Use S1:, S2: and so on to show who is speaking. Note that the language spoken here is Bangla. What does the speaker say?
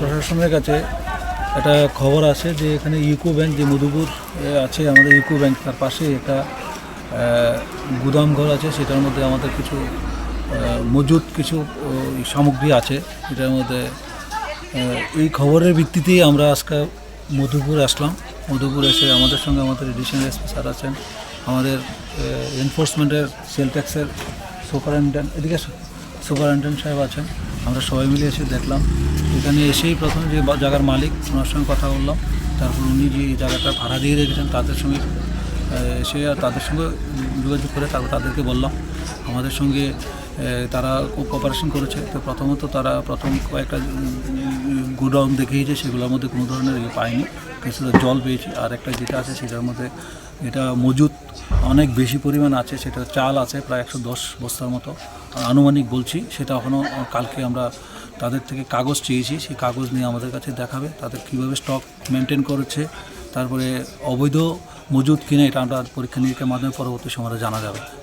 S1: প্রশাসনের কাছে একটা খবর আছে যে এখানে ইউকো ব্যাংক, যে মধুপুর আছে, আমাদের ইউকো ব্যাংক তার পাশে একটা গুদাম ঘর আছে, সেটার মধ্যে আমাদের কিছু মজুদ কিছু সামগ্রী আছে, এটার মধ্যে এই খবরের ভিত্তিতেই আমরা আজকে মধুপুর আসলাম মধুপুর এসে আমাদের সঙ্গে আমাদের এডিশনাল এসপি স্যার আছেন, আমাদের এনফোর্সমেন্টের সেল ট্যাক্সের সুপারিনটেন্ডেন্ট এদিকে আসুন। সুপারিনটেন্ডেন্ট সাহেব আছেন আমরা সবাই মিলে এসে দেখলাম। এখানে এসেই প্রথমে যে জায়গার মালিক, ওনার সঙ্গে কথা বললাম। তারপর উনি যে জায়গাটা ভাড়া দিয়ে রেখেছেন, তাদের সঙ্গে এসে আর তাদের সঙ্গে যোগাযোগ করে তারপর তাদেরকে বললাম। আমাদের সঙ্গে তারা কোঅপারেশন করেছে। তো প্রথমত তারা প্রথম কয়েকটা গোডাউন দেখিয়েছে, সেগুলোর মধ্যে কোনো ধরনের ইয়ে পায়নি। কিছুটা জল পেয়েছে। আর একটা যেটা আছে, সেটার মধ্যে, এটা মজুদ অনেক বেশি পরিমাণ আছে, সেটা চাল আছে, প্রায় একশো দশ বস্তার মতো। আনুমানিক বলছি, সেটা এখনও কালকে আমরা তাদের থেকে কাগজ চেয়েছি, সেই কাগজ নিয়ে আমাদের কাছে দেখাবে, তাদের কীভাবে স্টক মেনটেন করেছে, তারপরে অবৈধ মজুদ কিনে এটা আমরা পরীক্ষা নিরীক্ষার মাধ্যমে পরবর্তী সময় জানা যাবে।